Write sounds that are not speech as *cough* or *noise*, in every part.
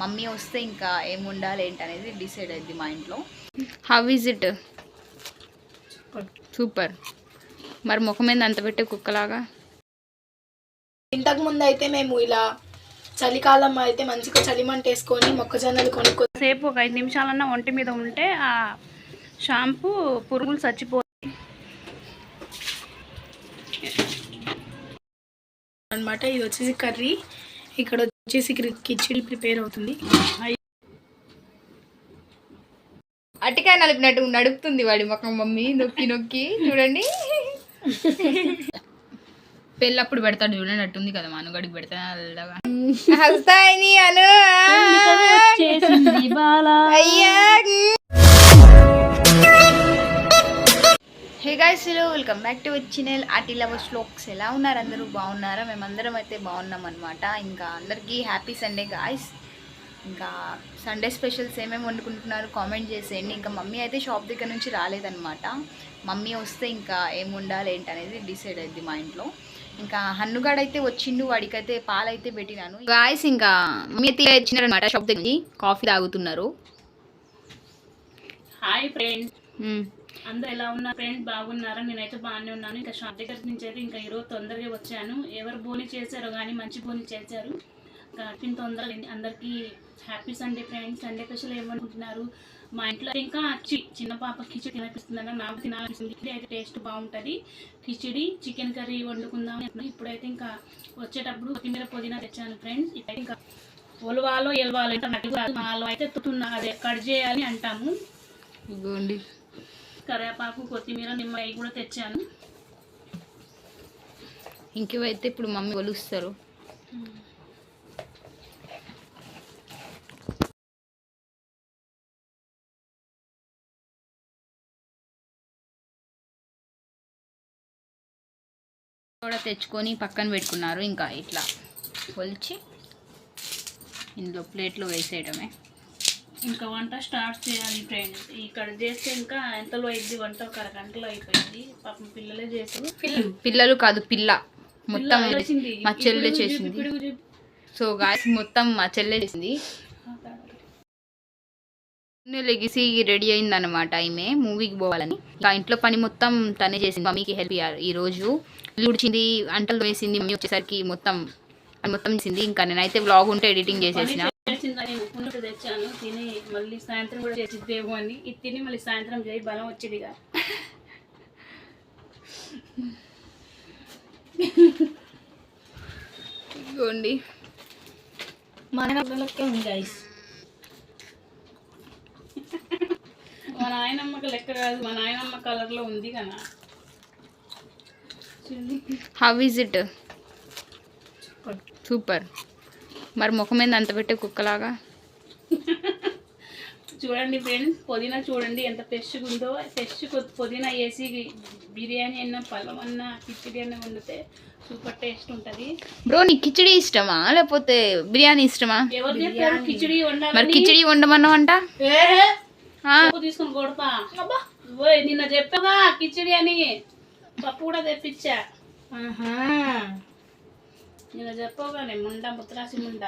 Mummy వస్తే ఇంకా ఏం ఉండాలి ఏంటి అనేది డిసైడ్ అయింది మా ఇంట్లో. హౌ ఈజ్ ఇట్ సూపర్ మరి ముఖం మీద అంత పెట్టే కుక్కలాగా? ఇంతకు ముందు అయితే మేము ఇలా చలికాలం అయితే మంచిగా చలిమంట వేసుకొని మొక్కజొన్నలు కొనుక్కో సేపు ఒక ఐదు నిమిషాలన్నా ఒంటి మీద ఉంటే ఆ షాంపూ పురుగులు చచ్చిపో అనమాట ఇది వచ్చేసి కర్రీ. ఇక్కడ వచ్చేసి కిచిడి ప్రిపేర్ అవుతుంది. అటికాయ నలిపినట్టు నడుపుతుంది వాడి ముఖం మమ్మీ. నొక్కి నొక్కి. చూడండి. పెళ్ళప్పుడు పెడతాడు చూడండి అట్టుంది కదా మనుగడికి పెడతా అలాగా వస్తాయని అను. అయ్యా. Hey guys hello welcome back to channel RT lovers vlogs ఎలా ఉన్నారు అందరూ? బాగున్నారా? మేమందరం అయితే బాగున్నాం అనమాట ఇంకా అందరికీ హ్యాపీ సండే గాయ్స్ ఇంకా సండే స్పెషల్స్ ఏమేమి వండుకుంటున్నారు? కామెంట్ చేసేయండి. ఇంకా మమ్మీ అయితే షాప్ దగ్గర నుంచి రాలేదన్నమాట. మమ్మీ వస్తే ఇంకా ఏం ఉండాలి ఏంటి అనేది డిసైడ్ అయింది మా ఇంట్లో. ఇంకా హన్నుగాడు అయితే వచ్చిండు వాడికైతే పాలైతే పెట్టినాను. గాయస్ ఇంకా మమ్మీ అయితే వచ్చినారనమాట షాప్ దగ్గర నుంచి. కాఫీ తాగుతున్నారు. Hi friend hmm. అందరూ ఎలా ఉన్నారు? ఫ్రెండ్ బాగున్నారా? నేనైతే బాగానే ఉన్నాను. ఇంకా షాప్ దగ్గర నుంచి అయితే ఇంకా ఈరోజు తొందరగా వచ్చాను. ఎవరు బోని చేశారో కానీ మంచి బోని చేశారు. కాబట్టి తొందరగా అందరికీ happy Sunday friends. Sunday special ఏమనుకుంటున్నారు? మా ఇంట్లో ఇంకా చి- చిన్న పాప కిచిడి తినిపిస్తుందన్న నాకు తినాలనిపిస్తుంది. కిచిడి అయితే టేస్ట్ బాగుంటుంది. కిచిడి చికెన్ కర్రీ వండుకుందాం ఇప్పుడైతే ఇంకా వచ్చేటప్పుడు కొత్తిమీర పుదీనా తెచ్చాను ఫ్రెండ్స్. ఇప్పుడైతే ఇంకా ఒలవాలో ఎలవాలో అంటే నాకు అయితే తుట్టున్నా అదే కట్ చేయాలి అంటాము. ఇదిగోండి కరివేపాకు కొత్తిమీర నిమ్మకాయ కూడా తెచ్చాను. ఇంకేవైతే ఇప్పుడు మమ్మీ కొలుస్తారు కూడా తెచ్చుకొని పక్కన పెట్టుకున్నారు. ఇంకా ఇట్లా కొలిచి ఇందులో ప్లేట్లో వేసేయడమే. ఇంకా వంట స్టార్ట్ చేయాలి ఫ్రెండ్స్ ఇక్కడ చేస్తే ఇంకా ఎంతలో అయింది వంట? ఒక అరగంటలో అయిపోయింది. పాపం పిల్లలే చేసారు పిల్లలు కాదు పిల్ల. మొత్తం. మా చెల్లె చేసింది. సో గాయస్ మొత్తం మా చెల్లె చేసింది. లెగిసి రెడీ అయిందనమాట ఈమె మూవీకి పోవాలని. ఇంకా ఇంట్లో పని మొత్తం తనే చేసింది. మమ్మీకి హెల్ప్ ఈ రోజు. ఇల్లు ఉడిచింది అంటలు వేసింది మమ్మీ వచ్చేసరికి మొత్తం మొత్తం చేసింది. ఇంకా నేనైతే వ్లాగ్ ఉంటే ఎడిటింగ్ చేసేసిన. చేసిందని ఉప్పు తెచ్చాను. తిని మళ్ళీ సాయంత్రం కూడా చేసిద్దేమో అని. ఇది తిని మళ్ళీ సాయంత్రం చేయి బలం వచ్చేదిగా. ఇదిగోండి. మన పిల్లలకే ఉంది గైస్ మా నాయనమ్మకి లెక్క కాదు మా నాయనమ్మ కలర్లో ఉంది కదా. How is it super. మరి ముఖం మీద అంత పెట్టే కుక్కలాగా? చూడండి ఫ్రెండ్స్ పుదీనా చూడండి ఎంత ఫ్రెష్గా ఉందో. ఫ్రెష్ పుదీనా వేసి బిర్యానీ అన్న పళ్ళం అన్న కిచిడి అన్న వండితే సూపర్ టేస్ట్ ఉంటుంది. బ్రో నీకు కిచిడి ఇష్టమా? లేకపోతే బిర్యానీ ఇష్టమా? ఎవరు చెప్పారు కిచిడి మరి కిచిడి వండమన్నావంట? ఆ, పప్పు తీసుకొని కొడతా. నిన్న చెప్పగా కిచిడి అని? పప్పు కూడా తెప్పించా. నిన్న చెప్పగానే ముండ ముత్రాసి ముండ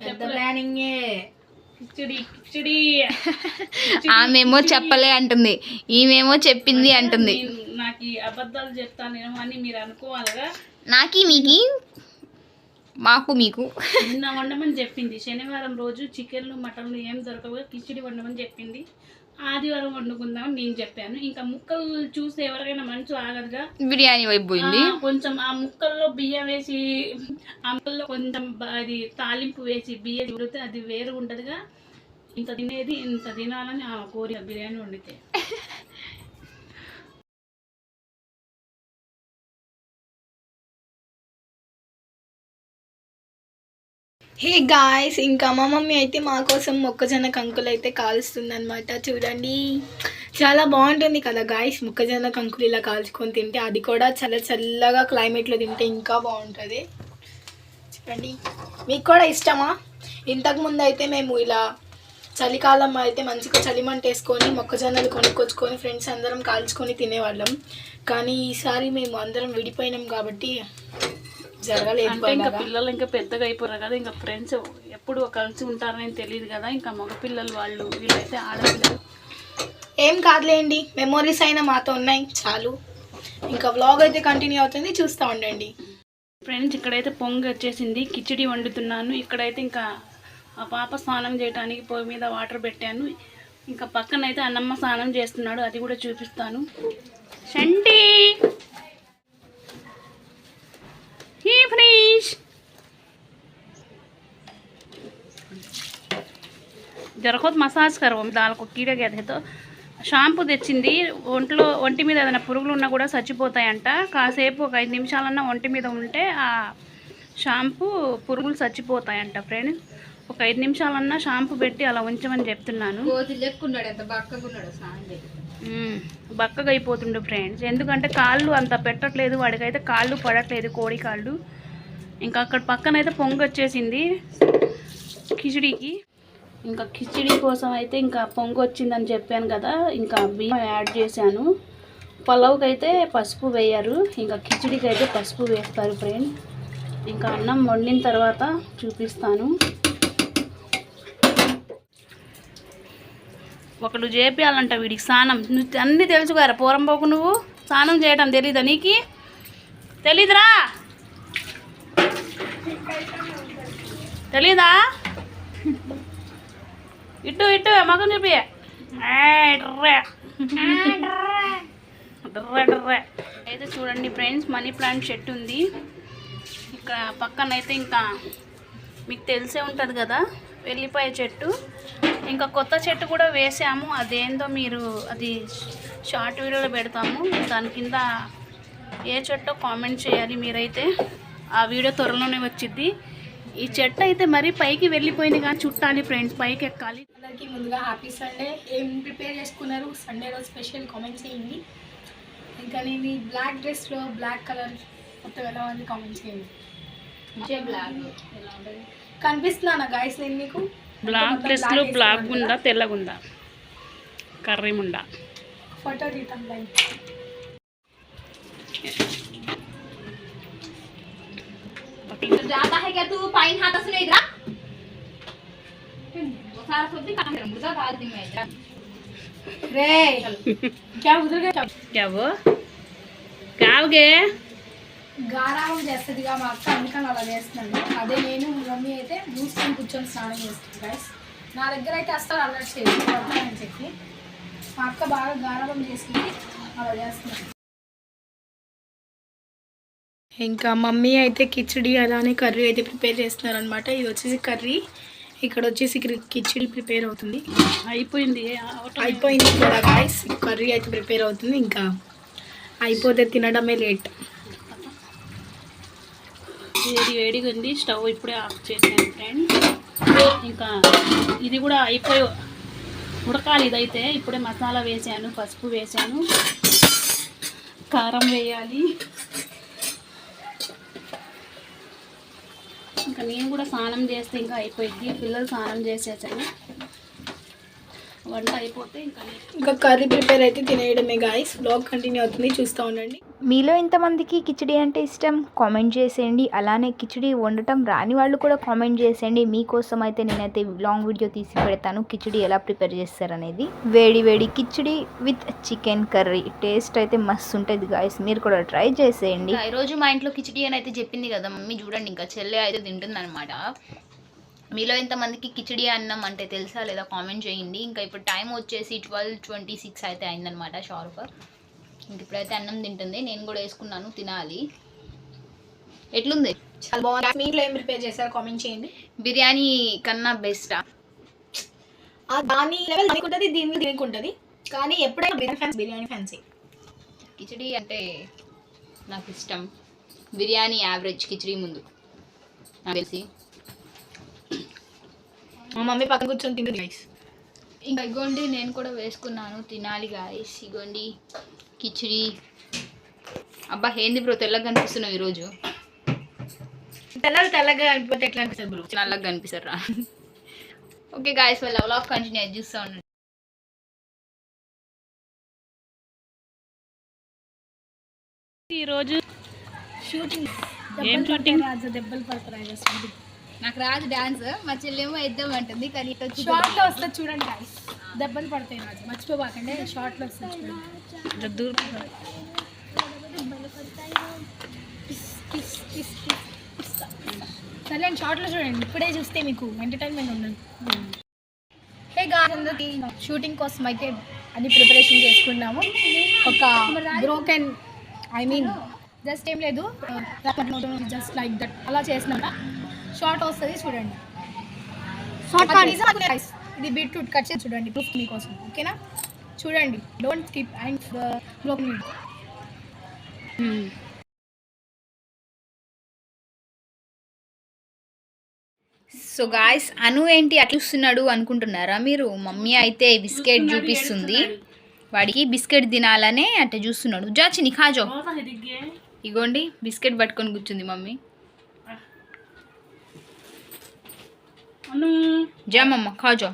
పెద్ద ప్లానింగే కిచిడి కిచిడి ఆమెమో చెప్పలే అంటుంది ఈమెమో చెప్పింది అంటుంది నేను- నాకు ఈ అబద్ధాలు చెప్తానేమో అని మీరు అనుకోవాలిగా నాకి మీకి మాకు మీకు. నిన్న వండమని చెప్పింది. శనివారం రోజు చికెన్లు మటన్లు ఏం దొరకవు కిచిడి వండమని చెప్పింది. ఆదివారం వండుకుందామని నేను చెప్పాను. ఇంకా ముక్కలు చూస్తే ఎవరికైనా మనసు ఆగదుగా? బిర్యానీ వైపు పోయింది. ఆ, కొంచెం ఆ ముక్కల్లో బియ్యం వేసి ఆ ముక్కల్లో కొంచెం అది తాలింపు వేసి బియ్యం ఉడితే అది వేరు ఉంటదిగా. ఇంత తినేది ఇంత తినాలని ఆ కోరిక బిర్యానీ వండితే. హే గాయస్ ఇంకా మా మమ్మీ అయితే మా కోసం మొక్కజొన్న కంకులు అయితే కాలుస్తుంది అనమాట చూడండి. చాలా బాగుంటుంది కదా గాయస్ మొక్కజొన్న కంకులు ఇలా కాల్చుకొని తింటే అది కూడా చాలా చల్లగా క్లైమేట్లో తింటే ఇంకా బాగుంటుంది. చూడండి. మీకు కూడా ఇష్టమా? ఇంతకుముందు అయితే మేము ఇలా చలికాలం అయితే మంచిగా చలిమంట వేసుకొని మొక్కజొన్నలు కొనుక్కొచ్చుకొని ఫ్రెండ్స్ అందరం కాల్చుకొని తినేవాళ్ళం. కానీ ఈసారి మేము అందరం విడిపోయినాం కాబట్టి జరగలేదు అంటే ఇంకా. పిల్లలు ఇంకా పెద్దగా అయిపోయారు కదా ఇంకా ఫ్రెండ్స్ ఎప్పుడు కలిసి ఉంటారని తెలియదు కదా ఇంకా మగపిల్లలు వాళ్ళు వీళ్ళైతే ఆడపిల్లలు. ఏం కాదులేండి మెమోరీస్ అయినా మాతో ఉన్నాయి చాలు. ఇంకా వ్లాగ్ అయితే కంటిన్యూ అవుతుంది చూస్తూ ఉండండి. ఫ్రెండ్స్ ఇక్కడైతే పొంగి వచ్చేసింది కిచిడి వండుతున్నాను. ఇక్కడైతే ఇంకా ఆ పాప స్నానం చేయడానికి పొయ్యి మీద వాటర్ పెట్టాను. ఇంకా పక్కన అయితే అన్నమ్మ స్నానం చేస్తున్నాడు అది కూడా చూపిస్తాను. షంటి హీ జర కొద్ది మసాజ్ కరవ. దానికి కీడ గేదతో షాంపూ తెచ్చింది. ఒంట్లో ఒంటి మీద ఏదైనా పురుగులు ఉన్నా కూడా చచ్చిపోతాయంట. కాసేపు ఒక ఐదు నిమిషాలన్నా ఒంటి మీద ఉంటే ఆ షాంపూ పురుగులు చచ్చిపోతాయంట ఫ్రెండ్ ఒక ఐదు నిమిషాలన్నా షాంపూ పెట్టి అలా ఉంచమని చెప్తున్నాను. బక్కగా అయిపోతుండు ఫ్రెండ్స్ ఎందుకంటే కాళ్ళు అంత పెట్టట్లేదు వాడికైతే కాళ్ళు పడట్లేదు కోడి కాళ్ళు. ఇంకా అక్కడ పక్కన అయితే పొంగు వచ్చేసింది కిచిడీకి. ఇంకా కిచిడి కోసం అయితే ఇంకా పొంగు వచ్చిందని చెప్పాను కదా ఇంకా బియ్యం యాడ్ చేశాను. పలావ్కి అయితే పసుపు వేయరు ఇంకా కిచిడికి అయితే పసుపు వేస్తారు ఫ్రెండ్ ఇంకా అన్నం వండిన తర్వాత చూపిస్తాను. ఒకడు చేపియాలంట వీడికి స్నానం. నువ్వు అన్నీ తెలుసుకోరా కదా పోరంపోకు నువ్వు? స్నానం చేయటం తెలీదా నీకు? తెలీదురా? తెలీదా? ఇటు ఇటు మగం చెప్పి అయితే చూడండి ఫ్రెండ్స్ మనీ ప్లాంట్ చెట్టు ఉంది. ఇక్కడ పక్కన అయితే ఇంకా మీకు తెలిసే ఉంటుంది కదా. వెల్లిపాయ చెట్టు. ఇంకా కొత్త చెట్టు కూడా వేసాము. అదేందో మీరు అది షార్ట్ వీడియోలో పెడతాము. దాని కింద ఏ చెట్టో కామెంట్ చేయాలి మీరైతే. ఆ వీడియో త్వరలోనే వచ్చింది ఈ చెట్టు అయితే మరీ పైకి వెళ్ళిపోయింది కానీ చుట్టాలి ఫ్రెండ్స్ పైకి ఎక్కాలి. అందరికీ ముందుగా హ్యాపీ సండే. ఏం ప్రిపేర్ చేసుకున్నారు? సండే రోజు స్పెషల్ కామెంట్ చేయండి. ఇంకా నేను ఈ బ్లాక్ డ్రెస్లో బ్లాక్ కలర్ మొత్తం ఎలా ఉంది కామెంట్ చేయండి. బ్లాక్. కనిపిస్తున్నానా గాయస్ నేను మీకు బ్లాక్ మొత్తం డ్రెస్లో black బ్లాక్ వేసుకున్నాను ఉందా తెల్లగుందా కర్రీ ఉందా ఫోటో తీద్దాం బయట जाता है क्या तू पाइन हाथ से नहीं इधर वो सारा सब्जी कहाँ है मुर्गा डाल दी मैं इधर రే *laughs* క్యా ఉదర్ గా क्या वो కావుగే గారాబం చేస్తుందిగా మా అక్క అందుకని అలా చేస్తున్నాను. అదే నేను మా మమ్మీ అయితే మూసుకొని కూర్చొని స్నానం చేస్తాను గైస్ నా దగ్గర అయితే అస్సలు అలర్ట్ చేయదు కొడతానని చెప్పి. మా అక్క బాగా గారాబం చేసింది అలా చేస్తున్నాను ఇంకా మమ్మీ అయితే కిచిడి అలానే కర్రీ అయితే ప్రిపేర్ చేస్తున్నారు అనమాట ఇది వచ్చేసి కర్రీ ఇక్కడ వచ్చేసి కిచిడి ప్రిపేర్ అవుతుంది. అయిపోయింది అయిపోయింది కూడా గాయస్ కర్రీ అయితే ప్రిపేర్ అవుతుంది ఇంకా అయిపోతే తినడమే లేట్. వేడి వేడిగా ఉంది స్టవ్ ఇప్పుడే ఆఫ్ చేశాను ఫ్రెండ్ ఇంకా ఇది కూడా అయిపోయి ఉడకాలి ఇదైతే. ఇప్పుడే మసాలా వేసాను పసుపు వేసాను. కారం వేయాలి. ఇంకా నేను కూడా స్నానం చేస్తే ఇంకా అయిపోయింది పిల్లలు స్నానం చేసేసాను వంట అయిపోతే ఇంకా ఇంకా కర్రీ ప్రిపేర్ అయితే తినేయడమే గాయస్ బ్లాగ్ కంటిన్యూ అవుతుంది. చూస్తూ ఉండండి. మీలో ఎంతమందికి కిచిడి అంటే ఇష్టం? కామెంట్ చేసేయండి. అలానే కిచిడి వండటం రాని వాళ్ళు కూడా కామెంట్ చేసేయండి. మీకోసం అయితే నేనైతే లాంగ్ వీడియో తీసి పెడతాను. కిచిడి ఎలా ప్రిపేర్ చేస్తారనేది. వేడి వేడి khichdi with chicken curry taste అయితే మస్తు ఉంటుంది గాయస్ మీరు కూడా ట్రై చేసేయండి. ఈరోజు మా ఇంట్లో కిచిడి అని అయితే చెప్పింది కదా మమ్మీ. చూడండి ఇంకా చెల్లె అయితే తింటుంది మీలో ఎంతమందికి కిచిడి అన్నం అంటే తెలుసా లేదా కామెంట్ చేయండి. ఇంకా ఇప్పుడు టైం వచ్చేసి ట్వెల్వ్ ట్వంటీ సిక్స్ అయితే అయిందనమాట షార్ప్ ఇంక ఇప్పుడైతే అన్నం తింటుంది. నేను కూడా వేసుకున్నాను తినాలి. ఎట్లుంది? చాలా బాగుంది. మీ ఇంట్లో ఏం ప్రిపేర్ చేశారు? కామెంట్ చేయండి. బిర్యానీ కన్నా బెస్టా దాని లెవెల్ దానికి ఉంటుంది దీని దీనికి ఉంటుంది. కానీ ఎప్పుడైనా బిర్యానీ ఫ్యాన్స్ బిర్యానీ ఫ్యాన్సీ. కిచడీ అంటే నాకు ఇష్టం. బిర్యానీ యావరేజ్ కిచడీ ముందు. నాకు తెలిసి. మా మమ్మీ పక్కన కూర్చొని తింటుంది గైస్ ఇంకా ఇగోండి నేను కూడా వేసుకున్నాను. తినాలి గాయస్ ఇగోండి కిచడీ. అబ్బా ఏంది బ్రో తెల్లగా కనిపిస్తున్నావు ఈరోజు? తెల్లగా తెల్లగా అయిపోతే ఎట్లా అనిపిస్తుంది బ్రో నల్లగా కనిపిస్తారా ఓకే గాయస్ వాళ్ళ వ్లాగ్ కంటిన్యూ చూస్తూ ఉండండి. ఈరోజు షూటింగ్ ఏం shooting? దెబ్బలు పడతాయి నాకు రాదు డాన్స్ మా చెల్లెమో ఇద్దాం అంటుంది కానీ ఇటు వచ్చి షార్ట్లో వస్తుంది చూడండి గాయస్ దెబ్బలు పడతాయి నాకు మర్చిపోబాకండి. షార్ట్లో వస్తుంది చూడండి. Kiss, kiss, kiss, kiss. సర్లే షార్ట్లో చూడండి. ఇప్పుడే చూస్తే మీకు ఎంటర్టైన్మెంట్ ఉండదు. హే గాయస్ అందరికి షూటింగ్ కోసం అయితే అన్ని ప్రిపరేషన్ చేసుకున్నాము. ఒక బ్రోకెన్ ఐ మీన్ జస్ట్ ఏం లేదు. జస్ట్ లైక్ దట్ అలా చేసినాక షార్ట్ వస్తుంది చూడండి. ఇది బీట్రూట్ కట్ చేసి చూడండి ప్రూఫ్ మీకోసం ఓకేనా? చూడండి. Don't skip and broken so guys అను ఏంటి అట్లా చూస్తున్నాడు అనుకుంటున్నారా మీరు? మమ్మీ అయితే బిస్కెట్ చూపిస్తుంది. వాడికి బిస్కెట్ తినాలనే అట్లా చూస్తున్నాడు. జాచి నిఖాజో ఇగోండి బిస్కెట్ పట్టుకొని కూర్చుంది మమ్మీ. జా మమ్మ ખાજો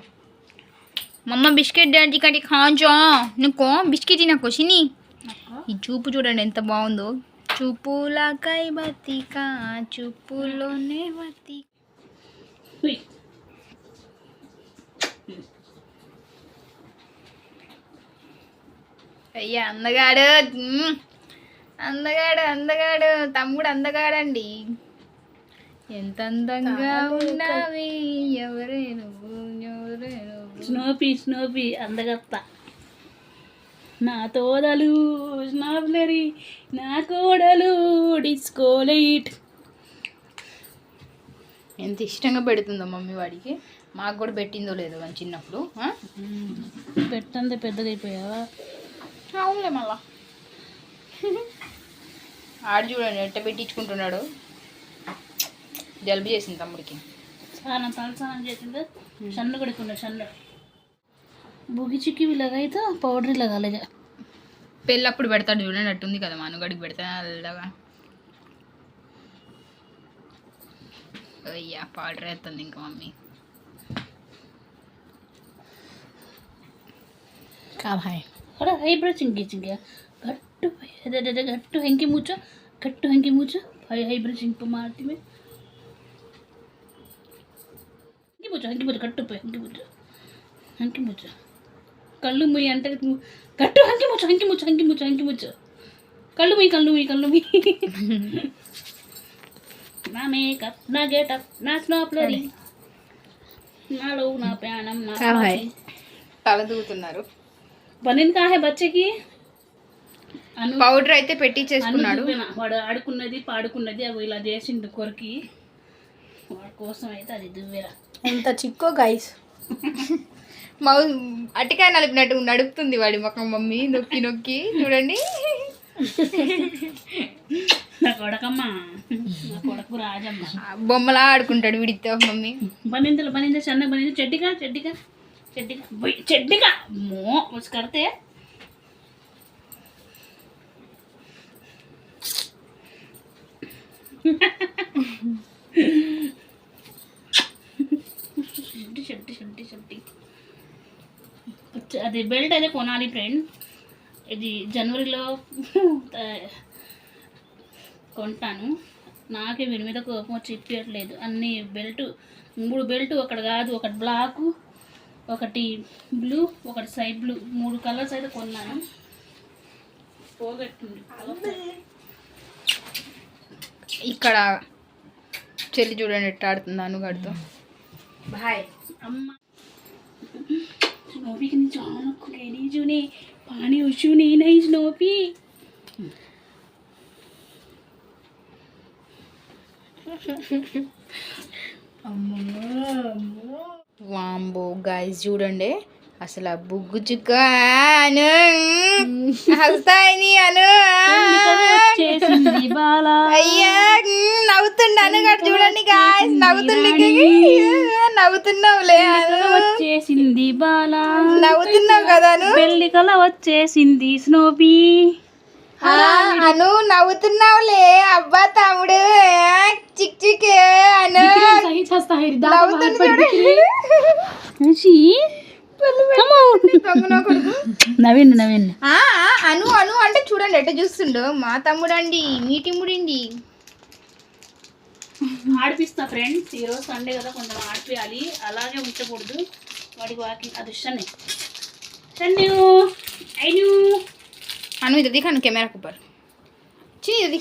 మమ్మ బిస్కెట్ డాడీ కాటి కాంచో నుకో బిస్కెట్ నాకు సిని ఈ చూపు చూడండి ఎంత బాగుందో చూపులా కై బతి కా చూపులోనే బతి అయ్యా అందగాడు అందగాడు అందగాడు తమ్ముడు అందగాడండి ఎంత అందంగా ఉన్నావి? ఎవరే నువ్వు? ఎవరే నువ్వు? స్నోపీ స్నోపీ అందగత్త. నా తోడలు స్నాప్లరీ నా కోడలు డిస్కోలైట్ ఎంత ఇష్టంగా పెడుతుందో మమ్మీ వాడికి. మాకు కూడా పెట్టిందో లేదో అని చిన్నప్పుడు? పెట్టందే పెద్దగా అయిపోయావా అవునులే మళ్ళా. ఆడు చూడండి ఎట్ట పెట్టించుకుంటున్నాడు. జలుబు చేసింది తమ్ముడికి. చాలా తలసానం చేసింది. సన్ను కొడుకున్నా సన్ను బుగిచికి ఇలాగైతే పౌడర్ ఇలాగ అలాగే పెళ్ళప్పుడు పెడతాడు చూడండి అట్టుంది కదా మనగడికి పెడతా అలాగా అయ్యా పౌడర్ వేస్తుంది ఇంకా మమ్మీ. కాబాయ్ అరే ఐబ్రో చింకి చింకి గట్టు గట్టు హెంకి మూచో గట్టు హెంకి మూచో. ఐబ్రో చింపు మారుతుంది ಹೆಂಕಿ ಮುಚ್ಚು ಹೆಂಕಿ ಮುಚ್ಚು ಗಟ್ಟು ಪೈ ಹೆಂಕಿ ಮುಚ್ಚು ಹೆಂಕಿ ಮುಚ್ಚು కళ్ళు ముయ్యి అంటే ము- గట్టు హంకి ముచ్చు హంకి ముచ్చు హంకి ముచ్చు హంకి ముచ్చు కళ్ళు ముయ్యి కళ్ళు ముయ్యి కళ్ళు ముయ్యి నా మేకప్ నా గెటప్ నా స్నాప్లరీ నాలో నా ప్రాణం నా కావాయ్. తల దూకుతున్నారు పనిని కాహే బచ్చకి అను పౌడర్ అయితే అను పెట్టించేసుకున్నాడు దువ్వెన. వాడు ఆడుకున్నది పాడుకున్నది అవి ఇలా చేసిండు కొరికి వాడి కోసం అయితే అది దువ్వెన ఎంత చిక్కో గైస్ మౌ అటికాయ నలిపినట్టు నడుపుతుంది వాడి మొక్క మమ్మీ. నొక్కి నొక్కి. చూడండి. నా కొడకమ్మ. నా కొడకు రాజమ్మ. ఆ బొమ్మలా ఆడుకుంటాడు వీడితో మమ్మీ. బనిందలు బనింద సన్న బనింద చెడ్డిగా చెడ్డిగా చెడ్డిగా. చెడ్డిగా. మో వచ్చి కడితే అది బెల్ట్ అయితే కొనాలి ఫ్రెండ్. ఇది జనవరిలో కొంటాను. నాకే వీడి మీద కోపం వచ్చి ఇప్పట్లేదు అన్ని బెల్ట్ మూడు బెల్ట్ ఒకటి కాదు ఒకటి బ్లాక్ ఒకటి బ్లూ ఒకటి సై బ్లూ మూడు కలర్స్ అయితే కొన్నాను. పోగొట్టింది. ఇక్కడ చెల్లి చూడండి ఎట్ట ఆడుతుంది అనుగాడితో. బాయ్. అమ్మ. స్నోపీకి నీ చాలా కులేని జూనే పాని ఉషు నేనై స్నోపీ వాంబో గాయస్ చూడండి. అసలు బుగ్గు చుక్క అను. హస్తాయి అను అయ్యా నవ్వుతుండు అనుగాడు చూడండి గాయస్. నవ్వుతుండు నవ్వుతున్నావులే అను. వచ్చేసింది బాలా. నవ్వుతున్నావు కదా పెళ్ళి కల వచ్చేసింది స్నోపీ. అను నవ్వుతున్నావులే. అబ్బా తమ్ముడు. చిక్ చిక్ అను. నవ్వుతుంది చూడండి. *laughs* నవీన్ అను అను అంటే చూడండి ఎట్ట చూస్తుండో. మా తమ్ముడు అండి మీ తిమ్ముడండి ఆడిపిస్తా ఫ్రెండ్స్ ఈరోజు సండే కదా కొంచెం ఆడిపియాలి. అలాగే ఉంచకూడదు. వాడి వాకింగ్ అది షన్ను షన్ను అయిను అను ఇది దిగాను కెమెరా కుప్పారు చి ఇది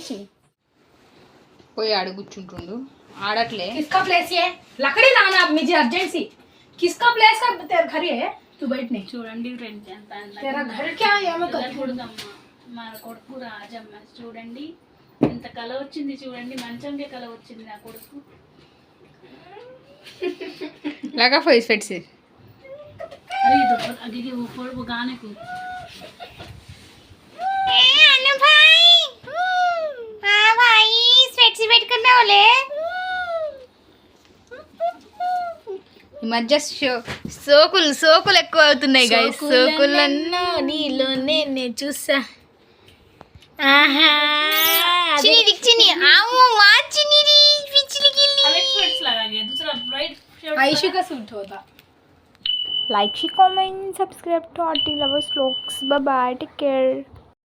పోయి ఆడ కూర్చుంటుండు. ఆడట్లే. ఇస్కా ప్లేస్ ఏ. లకడీ లానా మీ అర్జెన్సీ. किसका प्लेस है तेरा घर ये तू बैठ नहीं చూడండి ఫ్రెండ్స్ ఎంత तेरा అందంగా घर क्या है मैं పిల్లల కొడుకమ్మ మా కొడుకు రాజమ్మ చూడండి ఎంత కళ వచ్చింది చూడండి మంచంకే కళ వచ్చింది నా కొడుకు లగా ఫేస్ ఫెట్స్ అరే ఇది అగిగి పొడుపు గానకు అను మధ్య షో- సోకులు సోకులు ఎక్కువ అవుతున్నాయి గైస్ సోకులు నీలో నేను చూసా ఆహా చిని దిక్ చిని ఆవు మా చిని పిచ్చిలికి अलेक्स स्वेट्स लगा के दूसरा ब्राइट आयुषी का सूट होता like, share, comment, subscribe to RT Lovers Vlogs. Bye bye. Take care.